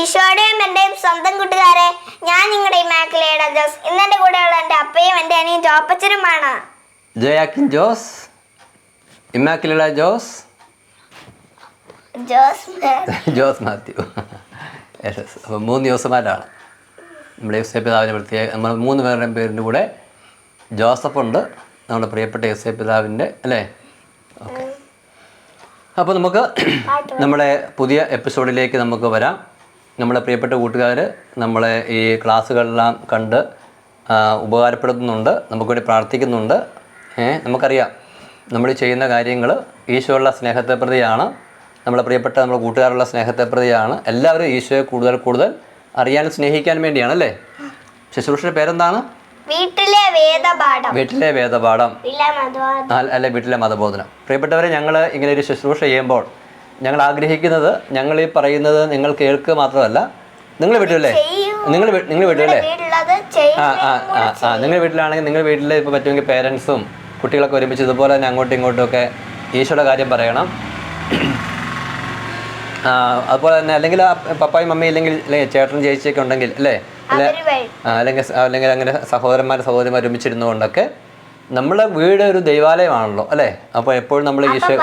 ഈശോയുടെയും എന്റെയും സ്വന്തം കൂട്ടുകാരെ ഞാൻ നിങ്ങളുടെ ഇമാക്കുലേഡ ജോസ്. ഇന്ന് എന്റെ കൂടെയുള്ള എന്റെ അപ്പയും എന്റെ അനിയും ജോപ്പച്ചനുമാണ്. ജയാക്കിൻ ജോസ്. ഇമ്മാക്കിലുള്ള ജോസ്. ജോസ് ജോസ് മാത്യു. അപ്പം മൂന്ന് ജോസുമാരാണ് നമ്മുടെ എസ് എ പിതാവിന്റെ പ്രത്യേക നമ്മൾ മൂന്ന് പേരുടെയും പേരിന്റെ കൂടെ ജോസഫ് ഉണ്ട് നമ്മുടെ പ്രിയപ്പെട്ട എസ് എ പിതാവിന്റെ അല്ലേ? അപ്പോൾ നമുക്ക് നമ്മുടെ പുതിയ എപ്പിസോഡിലേക്ക് നമുക്ക് വരാം. നമ്മുടെ പ്രിയപ്പെട്ട കൂട്ടുകാർ നമ്മളെ ഈ ക്ലാസ്സുകളെല്ലാം കണ്ട് ഉപകാരപ്പെടുത്തുന്നുണ്ട് നമുക്ക് വേണ്ടി പ്രാർത്ഥിക്കുന്നുണ്ട്. ഏ, നമുക്കറിയാം നമ്മൾ ചെയ്യുന്ന കാര്യങ്ങൾ ഈശോയുള്ള സ്നേഹത്തെ പ്രതിയാണ്. നമ്മളെ പ്രിയപ്പെട്ട നമ്മുടെ കൂട്ടുകാരുള്ള സ്നേഹത്തെ പ്രതിയാണ്. എല്ലാവരും ഈശോയെ കൂടുതൽ കൂടുതൽ അറിയാനും സ്നേഹിക്കാനും വേണ്ടിയാണല്ലേ ശുശ്രൂഷയുടെ പേരെന്താണ്? വീട്ടിലെ വേദപാഠം. വീട്ടിലെ വേദപാഠം. അല്ല- അല്ലെ വീട്ടിലെ മതബോധനം. പ്രിയപ്പെട്ടവരെ ഞങ്ങൾ ഇങ്ങനെ ഒരു ശുശ്രൂഷ ചെയ്യുമ്പോൾ ഞങ്ങൾ ആഗ്രഹിക്കുന്നത് ഞങ്ങൾ ഈ പറയുന്നത് നിങ്ങൾ കേൾക്കുക മാത്രമല്ല നിങ്ങൾ വീട്ടിലല്ലേ? നിങ്ങൾ നിങ്ങൾ വീട്ടിലല്ലേ? ആ ആ ആ ആ നിങ്ങൾ വീട്ടിലാണെങ്കിൽ നിങ്ങൾ വീട്ടിലെ ഇപ്പോൾ പറ്റുമെങ്കിൽ പേരൻസും കുട്ടികളൊക്കെ ഒരുമിച്ച് ഇതുപോലെ തന്നെ അങ്ങോട്ടും ഇങ്ങോട്ടും ഒക്കെ ഈശോയുടെ കാര്യം പറയണം. അതുപോലെ തന്നെ അല്ലെങ്കിൽ ആ പപ്പായും മമ്മിയും ഇല്ലെങ്കിൽ അല്ലെങ്കിൽ ചേട്ടനും ചേച്ചിയൊക്കെ ഉണ്ടെങ്കിൽ അല്ലേ? അല്ലെങ്കിൽ അല്ലെങ്കിൽ അങ്ങനെ സഹോദരന്മാർ സഹോദരിമാർ ഒരുമിച്ചിരുന്നുകൊണ്ടൊക്കെ നമ്മളെ വീട് ഒരു ദൈവാലയമാണല്ലോ അല്ലേ? അപ്പോൾ എപ്പോഴും നമ്മൾ ഈശോ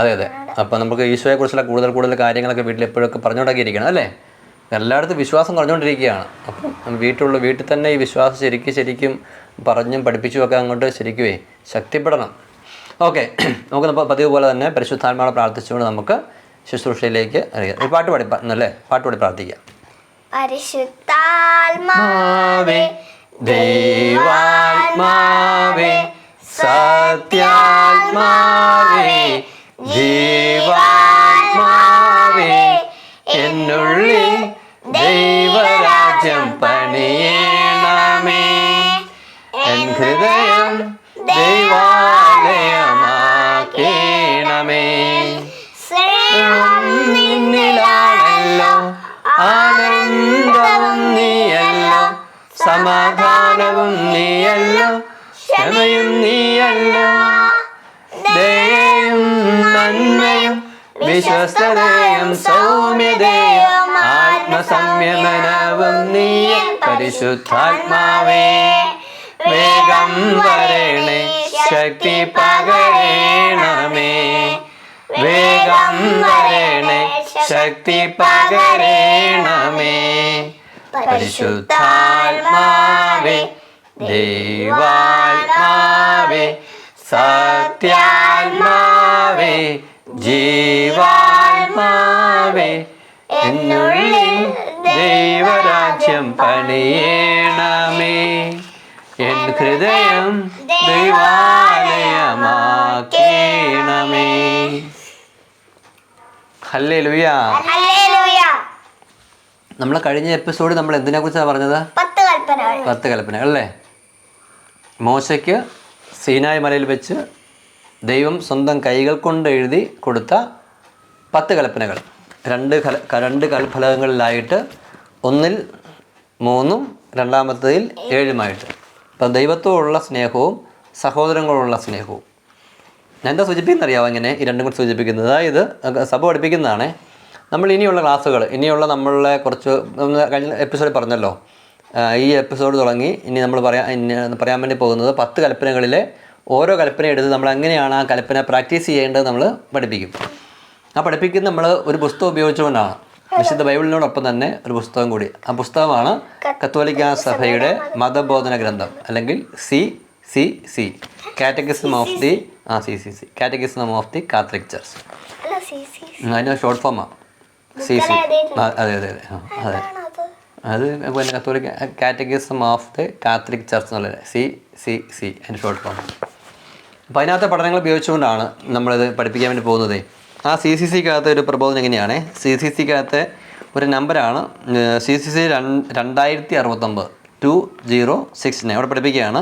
അതെ അതെ. അപ്പോൾ നമുക്ക് ഈശോയെ കുറിച്ചുള്ള കൂടുതൽ കൂടുതൽ കാര്യങ്ങളൊക്കെ വീട്ടിൽ എപ്പോഴൊക്കെ പറഞ്ഞുകൊണ്ടൊക്കെയിരിക്കണം അല്ലേ? എല്ലായിടത്തും വിശ്വാസം കുറഞ്ഞുകൊണ്ടിരിക്കുകയാണ്. അപ്പം വീട്ടിലുള്ള വീട്ടിൽ തന്നെ ഈ വിശ്വാസം ശരിക്കും ശരിക്കും പറഞ്ഞും പഠിപ്പിച്ചും ഒക്കെ അങ്ങോട്ട് ശരിക്കുമേ ശക്തിപ്പെടണം. ഓക്കെ നമുക്ക് നമ്മൾ പതിവ് പോലെ തന്നെ പരിശുദ്ധാത്മാവെ പ്രാർത്ഥിച്ചുകൊണ്ട് നമുക്ക് ശുശ്രൂഷയിലേക്ക് അറിയാം ഒരു പാട്ട് പാടി അല്ലേ? പാട്ട് പാടി പ്രാർത്ഥിക്കാം. പരിശുദ്ധാത്മാവേ ദൈവാത്മാവേ സത്യാത്മാവേ ജീവാത്മാവേ എന്നുള്ളിൽ ദൈവരാജ്യം പണിയണമേ നന്മയും വിശ്വസ്തതയും സൗമ്യതയും ആത്മസംയമനവും നീയ പരിശുദ്ധാത്മാവേ. വേഗം വരണേ ശക്തി പകരണമേ. വേഗം വരണേ ശക്തി പരിശുദ്ധാത്മാവേ എന്നുള്ളിൽ ദൈവരാജ്യം പണിയണമേ. എൻ ഹൃദയം ദൈവാലയമാക്കേണമേ. ഹല്ലേ ലുയ നമ്മൾ കഴിഞ്ഞ എപ്പിസോഡ് നമ്മൾ എന്തിനെ കുറിച്ചാണ് പറഞ്ഞത്? പത്ത് കൽപ്പനകൾ അല്ലേ? മോശയ്ക്ക് സീനായ് മലയിൽ വെച്ച് ദൈവം സ്വന്തം കൈകൾ കൊണ്ട് എഴുതി കൊടുത്ത പത്ത് കൽപ്പനകൾ. രണ്ട് രണ്ട് കൽഫലകങ്ങളിലായിട്ട് ഒന്നിൽ മൂന്നും രണ്ടാമത്തതിൽ ഏഴുമായിട്ട്. അപ്പം ദൈവത്തോടുള്ള സ്നേഹവും സഹോദരങ്ങളോടുള്ള സ്നേഹവും. ഞാൻ എന്താ സൂചിപ്പിക്കുന്നത് അറിയാമോ ഇങ്ങനെ ഈ രണ്ടും കൂടി സൂചിപ്പിക്കുന്നത്? അതായത് സഭ പഠിപ്പിക്കുന്നതാണേ. നമ്മൾ ഇനിയുള്ള ക്ലാസ്സുകൾ ഇനിയുള്ള നമ്മളുടെ കുറച്ച് കഴിഞ്ഞ എപ്പിസോഡ് പറഞ്ഞല്ലോ. ഈ എപ്പിസോഡ് തുടങ്ങി ഇനി നമ്മൾ പറയാ പറയാൻ വേണ്ടി പോകുന്നത് പത്ത് കൽപ്പനകളിലെ ഓരോ കൽപ്പന എടുത്ത് നമ്മൾ എങ്ങനെയാണ് ആ കൽപ്പന പ്രാക്ടീസ് ചെയ്യേണ്ടത് നമ്മൾ പഠിപ്പിക്കും. ആ പഠിപ്പിക്കുന്നത് നമ്മൾ ഒരു പുസ്തകം ഉപയോഗിച്ചുകൊണ്ടാണ് വിശുദ്ധ ബൈബിളിനോടൊപ്പം തന്നെ ഒരു പുസ്തകം കൂടി. ആ പുസ്തകമാണ് കത്തോലിക്ക സഭയുടെ മതബോധന ഗ്രന്ഥം അല്ലെങ്കിൽ C C C. Catechism of the ആ C C C. Catechism of the Catholic church അതിന്റെ ഷോർട്ട് ഫോമാണ് സി. സി അതെ അതെ അതെ. അതെ. അത് പിന്നെ കത്തോലിക്ക catechism of the Catholic church എന്നുള്ളത് സി സി സി അതിന്റെ ഷോർട്ട് ഫോം അപ്പോൾ അതിനകത്തെ പഠനങ്ങൾ ഉപയോഗിച്ചുകൊണ്ടാണ് നമ്മളിത് പഠിപ്പിക്കാൻ വേണ്ടി പോകുന്നത്. ആ സി സി സിക്കകത്ത് ഒരു പ്രബോധനം എങ്ങനെയാണ് സി സി സിക്കകത്ത് ഒരു നമ്പറാണ് സി സി സി രണ്ടായിരത്തി അറുപത്തൊമ്പത് ടു സീറോ സിക്സ് നയൻ അവിടെ പഠിപ്പിക്കുകയാണ്.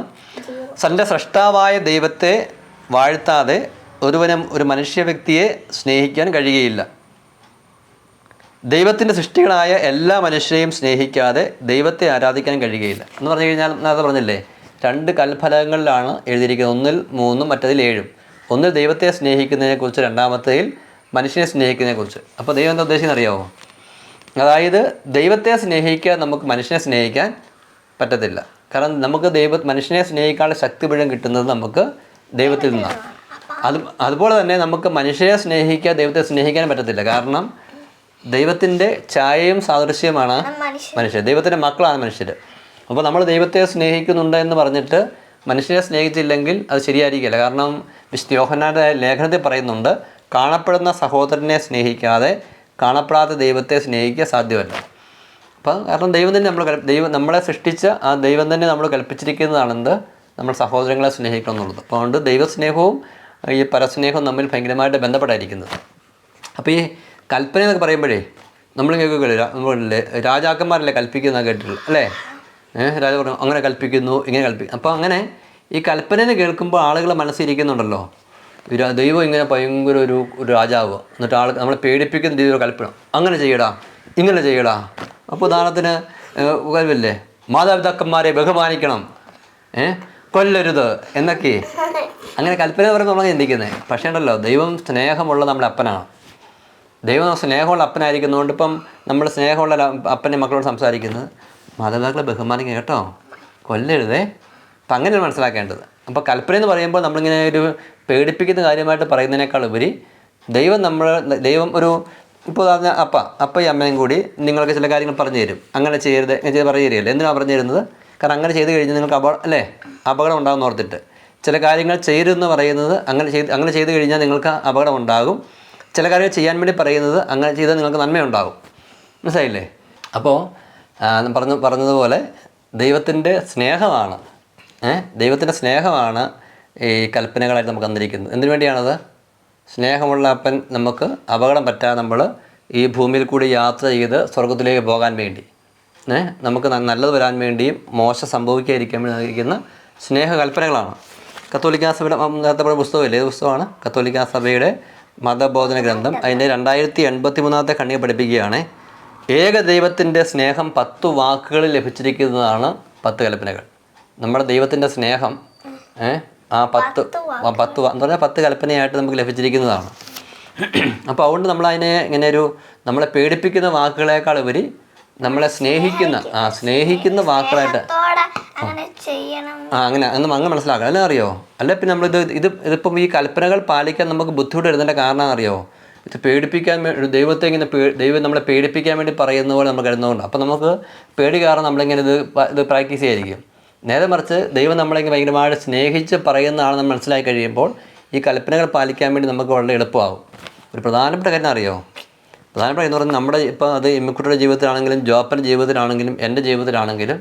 തന്റെ സൃഷ്ടാവായ ദൈവത്തെ വാഴ്ത്താതെ ഒരുവനും ഒരു മനുഷ്യ വ്യക്തിയെ സ്നേഹിക്കാൻ കഴിയുകയില്ല. ദൈവത്തിന്റെ സൃഷ്ടികളായ എല്ലാ മനുഷ്യരെയും സ്നേഹിക്കാതെ ദൈവത്തെ ആരാധിക്കാൻ കഴിയുകയില്ല. എന്ന് പറഞ്ഞു കഴിഞ്ഞാൽ നേരത്തെ പറഞ്ഞില്ലേ രണ്ട് കൽഫലങ്ങളിലാണ് എഴുതിയിരിക്കുന്നത് ഒന്നിൽ മൂന്നും മറ്റതിൽ ഏഴും. ഒന്നിൽ ദൈവത്തെ സ്നേഹിക്കുന്നതിനെക്കുറിച്ച് രണ്ടാമത്തേതിൽ മനുഷ്യനെ സ്നേഹിക്കുന്നതിനെ കുറിച്ച് അപ്പോൾ ദൈവം എന്താ ഉദ്ദേശിക്കുന്നത് അറിയാമോ അതായത് ദൈവത്തെ സ്നേഹിക്കാൻ നമുക്ക് മനുഷ്യനെ സ്നേഹിക്കാൻ പറ്റത്തില്ല. കാരണം നമുക്ക് ദൈവ മനുഷ്യനെ സ്നേഹിക്കാനുള്ള ശക്തി മുഴുവൻ കിട്ടുന്നത് നമുക്ക് ദൈവത്തിൽ നിന്നാണ്. അത് അതുപോലെ തന്നെ നമുക്ക് മനുഷ്യരെ സ്നേഹിക്കാൻ ദൈവത്തെ സ്നേഹിക്കാൻ പറ്റത്തില്ല. കാരണം ദൈവത്തിന്റെ ഛായയും സാദൃശ്യമാണ് മനുഷ്യർ ദൈവത്തിന്റെ മക്കളാണ് മനുഷ്യർ അപ്പോൾ നമ്മൾ ദൈവത്തെ സ്നേഹിക്കുന്നുണ്ട് എന്ന് പറഞ്ഞിട്ട് മനുഷ്യരെ സ്നേഹിച്ചില്ലെങ്കിൽ അത് ശരിയായിരിക്കില്ല. കാരണം വിശുദ്ധ യോഹന്നാന്റെ ലേഖനത്തിൽ പറയുന്നുണ്ട് കാണപ്പെടുന്ന സഹോദരനെ സ്നേഹിക്കാതെ കാണപ്പെടാത്ത ദൈവത്തെ സ്നേഹിക്കുക സാധ്യമല്ല. അപ്പം കാരണം ദൈവം തന്നെ നമ്മൾ ദൈവം നമ്മളെ സൃഷ്ടിച്ച ആ ദൈവം തന്നെ നമ്മൾ കൽപ്പിച്ചിരിക്കുന്നതാണെന്ത്? നമ്മൾ സഹോദരങ്ങളെ സ്നേഹിക്കണം എന്നുള്ളത്. അപ്പോൾ അതുകൊണ്ട് ദൈവസ്നേഹവും ഈ പരസ്നേഹവും തമ്മിൽ ഭയങ്കരമായിട്ട് ബന്ധപ്പെട്ടായിരിക്കുന്നത്. അപ്പോൾ ഈ കൽപ്പന എന്നൊക്കെ പറയുമ്പോഴേ നമ്മൾ കേൾക്കില്ലേ? രാജാക്കന്മാരല്ലേ കൽപ്പിക്കുന്ന കേട്ടിട്ടുള്ളൂ അല്ലേ? രാജ പറഞ്ഞു അങ്ങനെ കൽപ്പിക്കുന്നു ഇങ്ങനെ കൽപ്പിക്കുന്നു അപ്പോൾ അങ്ങനെ ഈ കൽപ്പനയെന്ന് കേൾക്കുമ്പോൾ ആളുകൾ മനസ്സിരിക്കുന്നുണ്ടല്ലോ ദൈവം ഇങ്ങനെ ഭയങ്കര ഒരു ഒരു രാജാവ്. എന്നിട്ട് ആൾ നമ്മളെ പേടിപ്പിക്കുന്ന രീതിയിൽ കൽപ്പന അങ്ങനെ ചെയ്യടാ ഇങ്ങനെ ചെയ്യടാ. അപ്പോൾ ഉദാഹരണത്തിന് ഏഹ്, കഴിവില്ലേ മാതാപിതാക്കന്മാരെ ബഹുമാനിക്കണം. ഏ കൊല്ലരുത് എന്നൊക്കെ. അങ്ങനെ കൽപ്പന പറയുമ്പോൾ നമ്മളെ ചിന്തിക്കുന്നത് പക്ഷേ ഉണ്ടല്ലോ ദൈവം സ്നേഹമുള്ള നമ്മുടെ അപ്പനാണ്. ദൈവം സ്നേഹമുള്ള അപ്പനായിരിക്കുന്നതുകൊണ്ട് ഇപ്പം നമ്മൾ സ്നേഹമുള്ള അപ്പന്റെ മക്കളോട് സംസാരിക്കുന്നത് മാതാപിതാക്കളെ ബഹുമാനിക്കുക കേട്ടോ. കൊല്ലരുതേ. അപ്പം അങ്ങനെയാണ് മനസ്സിലാക്കേണ്ടത്. അപ്പോൾ കൽപ്പന എന്ന് പറയുമ്പോൾ നമ്മളിങ്ങനെ ഒരു പേടിപ്പിക്കുന്ന കാര്യമായിട്ട് പറയുന്നതിനേക്കാൾ ഉപരി ദൈവം നമ്മൾ ദൈവം ഒരു ഇപ്പോൾ പറഞ്ഞ അപ്പ അപ്പയും അമ്മയും കൂടി നിങ്ങൾക്ക് ചില കാര്യങ്ങൾ പറഞ്ഞു തരും. അങ്ങനെ ചെയ്യരുത് ഇങ്ങനെ ചെയ്ത് പറഞ്ഞു തരികയല്ലേ? എന്തിനാണ് പറഞ്ഞു തരുന്നത്? കാരണം അങ്ങനെ ചെയ്ത് കഴിഞ്ഞാൽ നിങ്ങൾക്ക് അപ അല്ലേ? അപകടം ഉണ്ടാകുമെന്ന് ഓർത്തിട്ട്. ചില കാര്യങ്ങൾ ചെയ്യരുതെന്ന് പറയുന്നത് അങ്ങനെ ചെയ്ത് അങ്ങനെ ചെയ്ത് കഴിഞ്ഞാൽ നിങ്ങൾക്ക് അപകടം ഉണ്ടാകും. ചില കാര്യങ്ങൾ ചെയ്യാൻ വേണ്ടി പറയുന്നത് അങ്ങനെ ചെയ്താൽ നിങ്ങൾക്ക് നന്മയുണ്ടാകും. മനസ്സിലായില്ലേ? അപ്പോൾ പറഞ്ഞു പറഞ്ഞതുപോലെ ദൈവത്തിന്റെ സ്നേഹമാണ്. ദൈവത്തിന്റെ സ്നേഹമാണ് ഈ കൽപ്പനകളായിട്ട് നമുക്ക് തന്നിരിക്കുന്നത് എന്തിനു വേണ്ടിയാണത്? സ്നേഹമുള്ള അപ്പൻ നമുക്ക് അപകടം പറ്റാതെ നമ്മൾ ഈ ഭൂമിയിൽ കൂടി യാത്ര ചെയ്ത് സ്വർഗത്തിലേക്ക് പോകാൻ വേണ്ടി. നമുക്ക് നല്ലത് വരാൻ വേണ്ടിയും മോശം സംഭവിക്കാതിരിക്കാൻ വേണ്ടി നൽകിയിരിക്കുന്ന സ്നേഹ കൽപ്പനകളാണ് കത്തോലിക്കാ സഭയുടെ നേരത്തെ പുസ്തകമില്ലേ ഏത് പുസ്തകമാണ്? കത്തോലിക്കാ സഭയുടെ മതബോധന ഗ്രന്ഥം. അതിന്റെ രണ്ടായിരത്തി എൺപത്തി മൂന്നാമത്തെ കണ്ണിയെ പഠിപ്പിക്കുകയാണ്. ഏക ദൈവത്തിന്റെ സ്നേഹം പത്ത് വാക്കുകളിൽ ലഭിച്ചിരിക്കുന്നതാണ് പത്ത് കൽപ്പനകൾ. നമ്മുടെ ദൈവത്തിന്റെ സ്നേഹം ആ പത്ത് പത്ത് എന്ന് പറഞ്ഞാൽ പത്ത് കൽപ്പനയായിട്ട് നമുക്ക് ലഭിച്ചിരിക്കുന്നതാണ്. അപ്പോൾ അതുകൊണ്ട് നമ്മൾ അതിനെ ഇങ്ങനെ ഒരു നമ്മളെ പേടിപ്പിക്കുന്ന വാക്കുകളേക്കാൾ ഉപരി നമ്മളെ സ്നേഹിക്കുന്ന ആ സ്നേഹിക്കുന്ന വാക്കുകളായിട്ട് ആ അങ്ങനെ അന്ന് അങ്ങ് മനസ്സിലാക്കണം. അല്ലേ അറിയോ? അല്ലെ പിന്നെ നമ്മളിത് ഇത് ഇതിപ്പം ഈ കൽപ്പനകൾ പാലിക്കാൻ നമുക്ക് ബുദ്ധിമുട്ട് വരുന്നതിന്റെ കാരണം അറിയോ? ഇത് പേടിപ്പിക്കാൻ വേണ്ടി ദൈവത്തെ ഇങ്ങനെ പേ ദൈവം നമ്മളെ പേടിപ്പിക്കാൻ വേണ്ടി പറയുന്ന പോലെ നമ്മൾ കരുതുന്നതുകൊണ്ട് അപ്പോൾ നമുക്ക് പേടി കാരണം നമ്മളിങ്ങനെ ഇത് ഇത് പ്രാക്ടീസ് ചെയ്യായിരിക്കും നേരെ മറിച്ച് ദൈവം നമ്മളെ ഭയങ്കരമായിട്ട് സ്നേഹിച്ച് പറയുന്ന നമ്മൾ മനസ്സിലാക്കി കഴിയുമ്പോൾ ഈ കൽപ്പനകൾ പാലിക്കാൻ വേണ്ടി നമുക്ക് വളരെ എളുപ്പമാകും ഒരു പ്രധാനപ്പെട്ട കാര്യം അറിയോ? പ്രധാനപ്പെട്ട എന്ന് പറഞ്ഞാൽ നമ്മുടെ ഇപ്പോൾ അത് ഇമ്മിക്കുട്ടിയുടെ ജീവിതത്തിലാണെങ്കിലും ജോപ്പന്റെ ജീവിതത്തിലാണെങ്കിലും എന്റെ ജീവിതത്തിലാണെങ്കിലും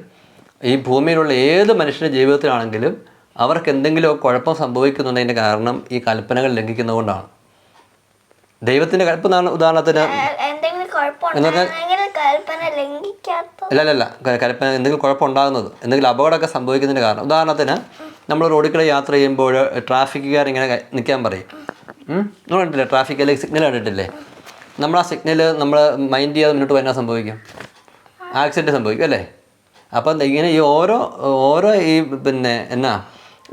ഈ ഭൂമിയിലുള്ള ഏത് മനുഷ്യന്റെ ജീവിതത്തിലാണെങ്കിലും അവർക്ക് എന്തെങ്കിലും കുഴപ്പം സംഭവിക്കുന്നുണ്ടതിന്റെ കാരണം ഈ കൽപ്പനകൾ ലംഘിക്കുന്നതുകൊണ്ടാണ്. ദൈവത്തിന്റെ കൽപ്പന ഉദാഹരണത്തിന് എന്ന് എന്തെങ്കിലും കുഴപ്പമുണ്ടെങ്കിൽ കൽപ്പന എന്തെങ്കിലും കുഴപ്പമുണ്ടാകുന്നത് എന്തെങ്കിലും അപകടമൊക്കെ സംഭവിക്കുന്നതിന്റെ കാരണം. ഉദാഹരണത്തിന് നമ്മൾ റോഡിൽ കൂടെ യാത്ര ചെയ്യുമ്പോൾ ട്രാഫിക്കുകാർ ഇങ്ങനെ നിൽക്കാൻ പറയും? നിങ്ങൾ കണ്ടിട്ടില്ലേ? ട്രാഫിക്കിൽ സിഗ്നൽ കണ്ടിട്ടില്ലേ? നമ്മൾ ആ സിഗ്നൽ നമ്മൾ മൈൻഡ് ചെയ്യാതെ മുന്നോട്ട് പോയാൽ സംഭവിക്കും? ആക്സിഡന്റ് സംഭവിക്കും അല്ലേ? അപ്പം ഇങ്ങനെ ഈ ഓരോ ഓരോ ഈ പിന്നെ എന്നാ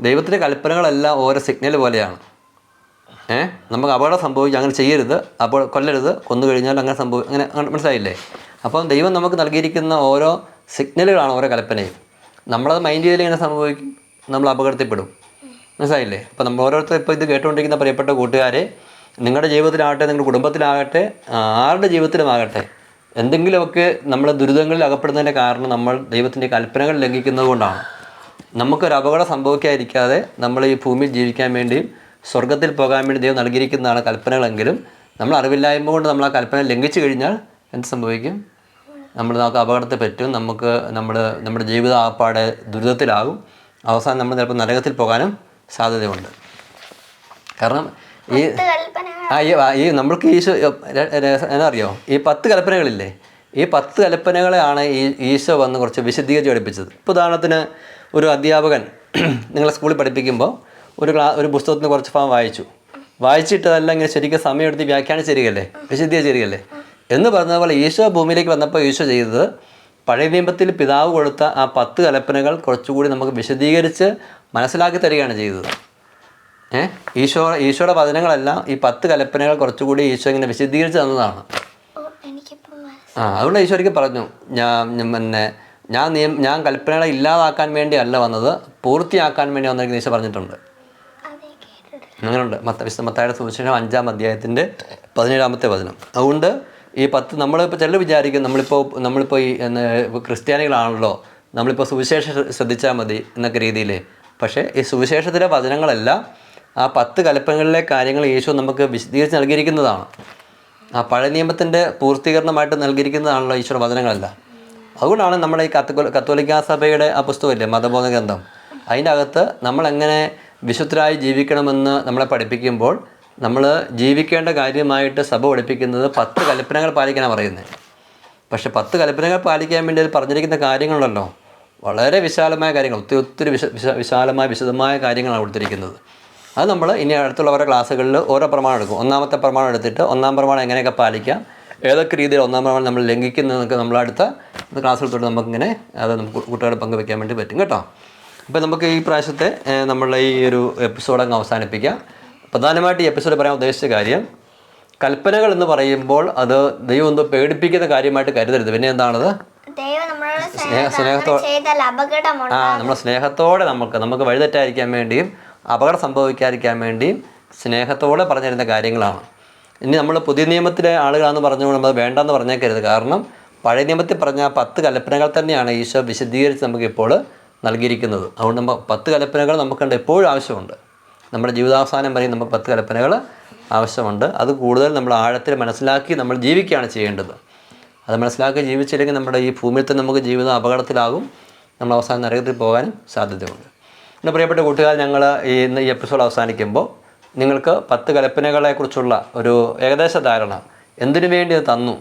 ദൈവത്തിന്റെ കൽപ്പനകളെല്ലാം ഓരോ സിഗ്നൽ പോലെയാണ്. ഏ? നമുക്ക് അപകടം സംഭവിക്കും അങ്ങനെ ചെയ്യരുത്. അപ്പോൾ കൊല്ലരുത്. കൊന്നു കഴിഞ്ഞാൽ അങ്ങനെ സംഭവി അങ്ങനെ മനസ്സിലായില്ലേ? അപ്പം ദൈവം നമുക്ക് നൽകിയിരിക്കുന്ന ഓരോ സിഗ്നലുകളാണ് ഓരോ കൽപ്പനയും. നമ്മളത് മൈൻഡ് ചെയ്തിൽ ഇങ്ങനെ സംഭവിക്കും? നമ്മൾ അപകടത്തിൽപ്പെടും. മനസ്സിലായില്ലേ? അപ്പോൾ നമ്മൾ ഓരോരുത്തർ ഇപ്പോൾ ഇത് കേട്ടുകൊണ്ടിരിക്കുന്ന പ്രിയപ്പെട്ട കൂട്ടുകാരെ നിങ്ങളുടെ ജീവിതത്തിലാകട്ടെ നിങ്ങളുടെ കുടുംബത്തിലാകട്ടെ ആരുടെ ജീവിതത്തിലുമാകട്ടെ എന്തെങ്കിലുമൊക്കെ നമ്മൾ ദുരിതങ്ങളിൽ അകപ്പെടുന്നതിന്റെ കാരണം നമ്മൾ ദൈവത്തിന്റെ കൽപ്പനകൾ ലംഘിക്കുന്നത് കൊണ്ടാണ്. നമുക്കൊരു അപകടം സംഭവിക്കാതിരിക്കാതെ നമ്മൾ ഈ ഭൂമിയിൽ ജീവിക്കാൻ വേണ്ടിയും സ്വർഗത്തിൽ പോകാൻ വേണ്ടി ദൈവം നൽകിയിരിക്കുന്നതാണ് കൽപ്പനകളെങ്കിലും നമ്മൾ അറിവില്ലായ്മ കൊണ്ട് നമ്മൾ ആ കൽപ്പന ലംഘിച്ചു കഴിഞ്ഞാൽ എന്ത് സംഭവിക്കും? നമ്മൾ നമുക്ക് അപകടത്തെ പറ്റും. നമുക്ക് നമ്മുടെ നമ്മുടെ ജീവിത ആപ്പാടെ ദുരിതത്തിലാകും. അവസാനം നമ്മൾ ചിലപ്പോൾ നരകത്തിൽ പോകാനും സാധ്യതയുണ്ട്. കാരണം ഈ ആ ഈ നമ്മൾക്ക് ഈശോ ര- ര- എന്നാ അറിയോ? ഈ പത്ത് കൽപ്പനകളില്ലേ? ഈ പത്ത് കൽപ്പനകളെയാണ് ഈ ഈശോ വന്ന് കുറച്ച് വിശദീകരിച്ച് പഠിപ്പിച്ചത്. ഇപ്പോൾ ഉദാഹരണത്തിന് ഒരു അധ്യാപകൻ നിങ്ങളെ സ്കൂളിൽ പഠിപ്പിക്കുമ്പോൾ ഒരു ക്ലാ ഒരു പുസ്തകത്തിന് കുറച്ച് ഭാഗം വായിച്ചു. വായിച്ചിട്ട് അതെല്ലാം ഇങ്ങനെ ശരിക്കും സമയമെടുത്ത് വ്യാഖ്യാനിച്ച് തരികയല്ലേ വിശദീകരിച്ച് തരികയല്ലേ എന്ന് പറഞ്ഞതുപോലെ ഈശോ ഭൂമിയിലേക്ക് വന്നപ്പോൾ ഈശോ ചെയ്തത് പഴയ നിയമത്തിൽ പിതാവ് കൊടുത്ത ആ പത്ത് കൽപ്പനകൾ കുറച്ചുകൂടി നമുക്ക് വിശദീകരിച്ച് മനസ്സിലാക്കി തരികയാണ് ചെയ്തത്. ഏ? ഈശോ ഈശോയുടെ വചനങ്ങളെല്ലാം ഈ പത്ത് കൽപ്പനകൾ കുറച്ചുകൂടി ഈശോ ഇങ്ങനെ വിശദീകരിച്ച് തന്നതാണ്. ആ അതുകൊണ്ട് ഈശോ ഒരിക്കൽ പറഞ്ഞു ഞാൻ പിന്നെ ഞാൻ നിയം ഞാൻ കൽപ്പനകളെ ഇല്ലാതാക്കാൻ വേണ്ടിയല്ല വന്നത് പൂർത്തിയാക്കാൻ വേണ്ടി വന്നിരിക്കുന്ന ഈശോ പറഞ്ഞിട്ടുണ്ട്. അങ്ങനെയുണ്ട്. മത്ത വിശുദ്ധ മത്തായുടെ സുവിശേഷം അഞ്ചാം അധ്യായത്തിന്റെ പതിനേഴാമത്തെ വചനം. അതുകൊണ്ട് ഈ പത്ത് നമ്മളിപ്പോൾ ചിലർ വിചാരിക്കും നമ്മളിപ്പോൾ നമ്മളിപ്പോൾ ഈ ക്രിസ്ത്യാനികളാണല്ലോ. നമ്മളിപ്പോൾ സുവിശേഷം ശ്ര- ശ്രദ്ധിച്ചാൽ മതി എന്നൊക്കെ രീതിയിൽ പക്ഷേ ഈ സുവിശേഷത്തിലെ വചനങ്ങളെല്ലാം ആ പത്ത് കലപ്പങ്ങളിലെ കാര്യങ്ങൾ യേശു നമുക്ക് വിശദീകരിച്ച് നൽകിയിരിക്കുന്നതാണ്. ആ പഴയ നിയമത്തിന്റെ പൂർത്തീകരണമായിട്ട് നൽകിയിരിക്കുന്നതാണല്ലോ ഈശ്വര വചനങ്ങളെല്ലാം. അതുകൊണ്ടാണ് നമ്മുടെ ഈ കത്തോ കത്തോലിക്കാ സഭയുടെ ആ പുസ്തകമില്ലേ മതബോധ ഗ്രന്ഥം? അതിന്റെ അകത്ത് നമ്മളെങ്ങനെ വിശുദ്ധരായി ജീവിക്കണമെന്ന് നമ്മളെ പഠിപ്പിക്കുമ്പോൾ നമ്മൾ ജീവിക്കേണ്ട കാര്യമായിട്ട് സഭ പഠിപ്പിക്കുന്നത് പത്ത് കൽപ്പനകൾ പാലിക്കാനാണ് പറയുന്നത്. പക്ഷേ പത്ത് കൽപ്പനകൾ പാലിക്കാൻ വേണ്ടി അതിൽ പറഞ്ഞിരിക്കുന്ന കാര്യങ്ങളുണ്ടല്ലോ. വളരെ വിശാലമായ കാര്യങ്ങൾ ഒത്തിരി ഒത്തിരി വിശ വിശ വിശാലമായ വിശദമായ കാര്യങ്ങളാണ് കൊടുത്തിരിക്കുന്നത്. അത് നമ്മൾ ഇനി അടുത്തുള്ള ഓരോ ക്ലാസ്സുകളിൽ ഓരോ പ്രമാണം എടുക്കും. ഒന്നാമത്തെ പ്രമാണം എടുത്തിട്ട് ഒന്നാം പ്രമാണം എങ്ങനെയൊക്കെ പാലിക്കാം ഏതൊക്കെ രീതിയിൽ ഒന്നാം പ്രമാണം നമ്മൾ ലംഘിക്കുന്നതൊക്കെ നമ്മളടുത്ത ക്ലാസ്സുകൾ തൊട്ട് നമുക്കിങ്ങനെ അത് നമുക്ക് കൂട്ടുകാരെ പങ്കുവെക്കാൻ വേണ്ടി പറ്റും കേട്ടോ? അപ്പോൾ നമുക്ക് ഈ പ്രാവശ്യത്തെ നമ്മളുടെ ഈ ഒരു എപ്പിസോഡ് അങ്ങ് അവസാനിപ്പിക്കാം. പ്രധാനമായിട്ട് ഈ എപ്പിസോഡ് പറയാൻ ഉദ്ദേശിച്ച കാര്യം കൽപ്പനകൾ എന്ന് പറയുമ്പോൾ അത് ദൈവം എന്തോ പേടിപ്പിക്കുന്ന കാര്യമായിട്ട് കരുതരുത്. പിന്നെ എന്താണത്? ദൈവം നമ്മളോട് സ്നേഹ സ്നേഹം സ്നേഹത്തോ- ചെയ്താൽ അപകടമുണ്ട് ആ നമ്മൾ സ്നേഹത്തോടെ നമുക്ക് നമുക്ക് വഴിതെറ്റായിരിക്കാൻ വേണ്ടിയും അപകടം സംഭവിക്കാതിരിക്കാൻ വേണ്ടിയും സ്നേഹത്തോടെ പറഞ്ഞിരുന്ന കാര്യങ്ങളാണ്. ഇനി നമ്മൾ പുതിയ നിയമത്തിലെ ആളുകളാണെന്ന് പറഞ്ഞുകൊണ്ട് നമ്മൾ വേണ്ടെന്ന് പറഞ്ഞേക്കരുത്. കാരണം പഴയ നിയമത്തിൽ പറഞ്ഞ പത്ത് കൽപ്പനകൾ തന്നെയാണ് ഈശോ വിശദീകരിച്ച് നമുക്കിപ്പോൾ നൽകിയിരിക്കുന്നത്. അതുകൊണ്ട് നമ്മൾ പത്ത് കൽപ്പനകൾ നമുക്കുണ്ട് എപ്പോഴും ആവശ്യമുണ്ട്. നമ്മുടെ ജീവിതാവസാനം വരെ നമുക്ക് പത്ത് കൽപ്പനകൾ ആവശ്യമുണ്ട്. അത് കൂടുതൽ നമ്മൾ ആഴത്തിൽ മനസ്സിലാക്കി നമ്മൾ ജീവിക്കുകയാണ് ചെയ്യേണ്ടത്. അത് മനസ്സിലാക്കി ജീവിച്ചില്ലെങ്കിൽ നമ്മുടെ ഈ ഭൂമിയിൽ തന്നെ നമുക്ക് ജീവിതം അപകടത്തിലാകും. നമ്മൾ അവസാനം നരകത്തിൽ പോകാനും സാധ്യതയുണ്ട്. എന്റെ പ്രിയപ്പെട്ട കൂട്ടുകാർ ഞങ്ങൾ ഈ ഇന്ന് ഈ എപ്പിസോഡ് അവസാനിക്കുമ്പോൾ നിങ്ങൾക്ക് പത്ത് കൽപ്പനകളെക്കുറിച്ചുള്ള ഒരു ഏകദേശ ധാരണ എന്തിനു വേണ്ടി അത് തന്നു?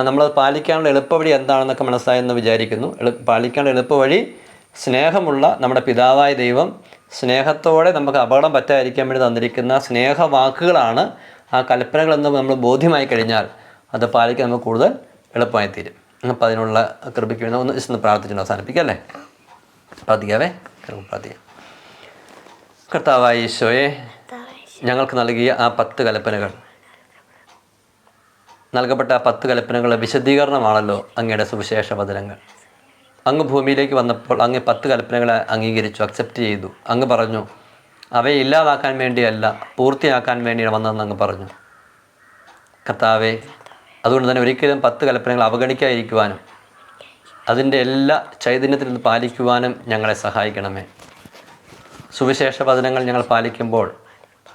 നമ്മളത് പാലിക്കാനുള്ള എളുപ്പവഴി എന്താണെന്നൊക്കെ മനസ്സിലായെന്ന് വിചാരിക്കുന്നു. എളു പാലിക്കാനുള്ള എളുപ്പവഴി സ്നേഹമുള്ള നമ്മുടെ പിതാവായ ദൈവം സ്നേഹത്തോടെ നമുക്ക് അപകടം പറ്റാതിരിക്കാൻ വേണ്ടി തന്നിരിക്കുന്ന സ്നേഹവാക്കുകളാണ് ആ കൽപ്പനകളെന്ന് നമ്മൾ ബോധ്യമായി കഴിഞ്ഞാൽ അത് പാലിക്കാൻ നമുക്ക് കൂടുതൽ എളുപ്പമായി തീരും. അപ്പം അതിനുള്ള കൃപയ്ക്ക് വേണ്ടി ഒന്ന് ഇഷ്ടം പ്രാർത്ഥിച്ചിട്ട് അവസാനിപ്പിക്കാം അല്ലേ? പ്രാർത്ഥിക്കാവേ. പ്രാർത്ഥിക്കാം. കർത്താവായ ഈശോയെ ഞങ്ങൾക്ക് നൽകിയ ആ പത്ത് കൽപ്പനകൾ. നൽകപ്പെട്ട ആ പത്ത് കൽപ്പനകളുടെ വിശദീകരണമാണല്ലോ അങ്ങയുടെ സുവിശേഷ വചനങ്ങൾ. അങ്ങ് ഭൂമിയിലേക്ക് വന്നപ്പോൾ അങ്ങ് പത്ത് കൽപ്പനകളെ അംഗീകരിച്ചു അക്സെപ്റ്റ് ചെയ്തു. അങ്ങ് പറഞ്ഞു അവയെ ഇല്ലാതാക്കാൻ വേണ്ടിയല്ല പൂർത്തിയാക്കാൻ വേണ്ടിയാണ് വന്നതെന്ന് അങ്ങ് പറഞ്ഞു. കർത്താവെ അതുകൊണ്ട് തന്നെ ഒരിക്കലും പത്ത് കൽപ്പനകൾ അവഗണിക്കാതിരിക്കുവാനും അതിന്റെ എല്ലാ ചൈതന്യത്തിൽ നിന്ന് പാലിക്കുവാനും ഞങ്ങളെ സഹായിക്കണമേ. സുവിശേഷ വചനങ്ങൾ ഞങ്ങൾ പാലിക്കുമ്പോൾ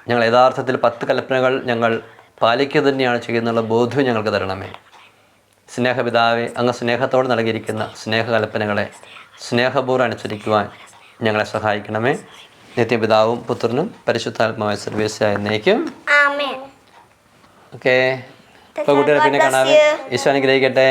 ഞങ്ങൾ യഥാർത്ഥത്തിൽ പത്ത് കൽപ്പനകൾ ഞങ്ങൾ പാലിക്കുക തന്നെയാണ് ചെയ്യുന്നുള്ള ബോധ്യം ഞങ്ങൾക്ക് തരണമേ. സ്നേഹപിതാവെ അങ്ങ് സ്നേഹത്തോട് നൽകിയിരിക്കുന്ന സ്നേഹകൽപ്പനകളെ സ്നേഹപൂർവം അനുസരിക്കുവാൻ ഞങ്ങളെ സഹായിക്കണമേ. നിത്യപിതാവും പുത്രനും പരിശുദ്ധാത്മാവായ സർവീസായ എന്നേക്കും ഓക്കെ. ഇപ്പോൾ കുട്ടികളെ പിന്നെ കാണാവേ. ഈശോ അനുഗ്രഹിക്കട്ടെ.